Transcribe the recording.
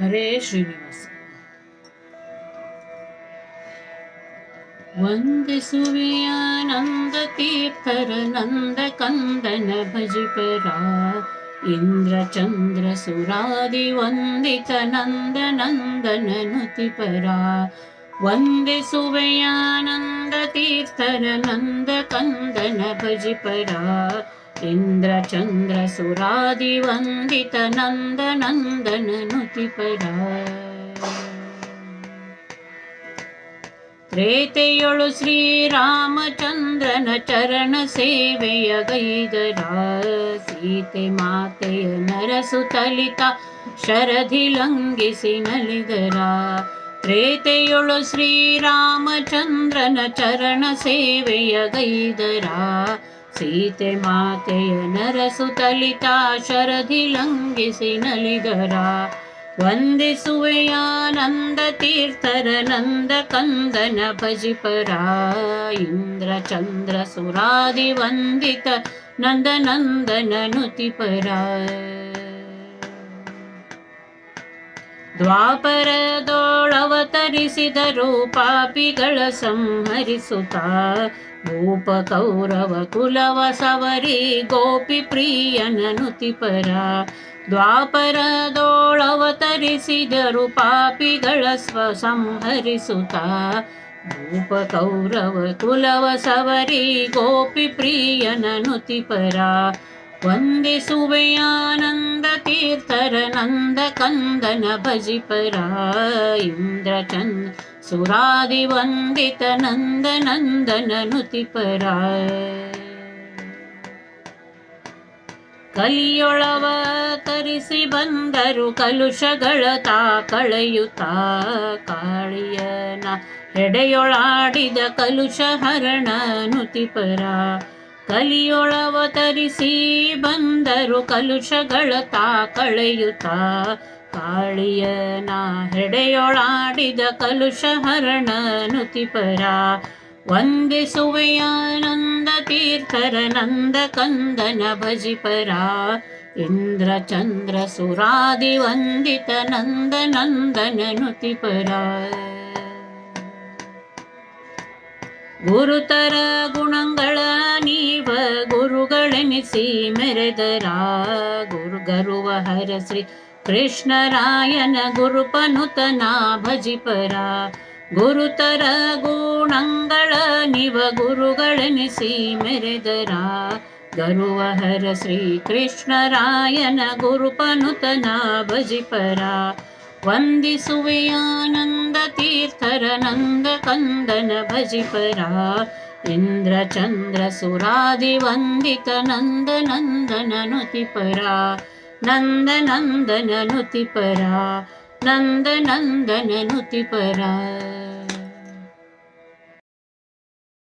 हरे श्रीनिवास वन्दे सुवियानन्दतीर्थरनन्दकन्दन तीर्थनन्दकन्दन भज परा वन्दे सुवयानन्दतीर्थरनन्दकन्दन तीर्थनन्दकन्दन ಸುರಾದಿ ವಂದಿತ ನಂದ ನಂದನ ನುತಿಪರ ವಂದಿಸುವೆಯಾನಂದ ತೀರ್ಥರ ನಂದ ಕಂದನ ಭಜಿಪರ ಇಂದ್ರ ಚಂದ್ರ ಸುರಾದಿ ವಂದಿತ ನಂದ ನಂದನ ನುತಿಪರ ತ್ರೇತೆಯೊಳು ಶ್ರೀರಾಮಚಂದ್ರನ ಚರಣ ಸೇವೆಯ ಗೈದರ ಸೀತೆ ಮಾತೆಯ ನರಸು ತಲಿತ ಶರಧಿ ಲಂಘಿಸಿ ನಲಿದರ ತ್ರೇತೆಯೊಳು ಶ್ರೀರಾಮಚಂದ್ರನ ಚರಣ ಸೇವೆಯ ಗೈದರ सीते मातय नरसुतलिता शरधि लङ्गिसि नलिधरा। वन्दे सुयानन्दतीर्थरनन्दकन्दन भजि परा नन्दनन्दननुतिपरा ದ್ವಾಪರದೋಳವತರಿಸಿದರು ರೂಪಾಪಿಗಳ ಸಂಹರಿಸುತ್ತ ಭೂಪ ಕೌರವ ಕುಲವ ಸವರಿ ಗೋಪಿ ಪ್ರಿಯನ ನುತಿಪರ ದ್ವಾಪರದೋಳವತರಿಸಿದರು ಪಾಪಿಗಳ ಸ್ವ ಸಂಹರಿಸುತ್ತ ಭೂಪ ಕೌರವ ಕುಲವ ಸವರಿ ಗೋಪಿ ಪ್ರಿಯನ ನುತಿಪರ ವಂದಿಸುವೆಯಾನಂದ ತೀರ್ಥರ ನಂದ ಕಂದನ ಭಜಿಪರ ಇಂದ್ರ ಚಂದ ಸುರಾದಿ ವಂದಿತ ನಂದ ನಂದನ ನುತಿಪರ ಕಲಿಯೊಳವ ತರಿಸಿ ಬಂದರು ಕಲುಷಗಳ ತಾ ಕಳೆಯುತ್ತ ಕಾಳಿಯನ ಎಡೆಯೊಳಾಡಿದ ಕಲುಷ ಹರಣ ನುತಿಪರ. ಕಲಿಯೊಳವ ತರಿಸಿ ಬಂದರು ಕಲುಷಗಳ ತಾ ಕಳೆಯುತ್ತ. ಕಾಳಿಯನ ಹೆಡೆಯೊಳಾಡಿದ ಕಲುಷ ಹರಣ ನುತಿಪರ. ವಂದಿಸುವೆಯಾನಂದ ತೀರ್ಥರ ನಂದ ಕಂದನ ಭಜಿಪರ. ಇಂದ್ರ ಚಂದ್ರ ಸುರಾದಿ ವಂದಿತ ನಂದ ನಂದನ ನುತಿಪರ. ಗುರುತರ ಗುಣಗಳ ನೀವ ಗುರುಗಳೆನಿಸಿ ಮೆರೆದರ. ಗುರು ಗರುವ ಹರ ಶ್ರೀ ಕೃಷ್ಣರಾಯನ ಗುರುಪನುತನ ಭಜಿಪರ. ಗುರುತರ ಗುಣಗಳ ನಿವ ಗುರುಗಳೆನಿಸಿ ಮೆರೆದರ. ಗರುವ ಹರ ಶ್ರೀ ಕೃಷ್ಣರಾಯನ ಗುರುಪನುತನ ಭಜಿಪರ. ವಂದಿಸುವೆಯಾನಂದ नन्दकन्दन भजिपरा इन्द्रचन्द्रसुरादिवन्दितनन्दनन्दननुतिपरा नन्दनन्दननुतिपरा नन्दनन्दननुतिपरा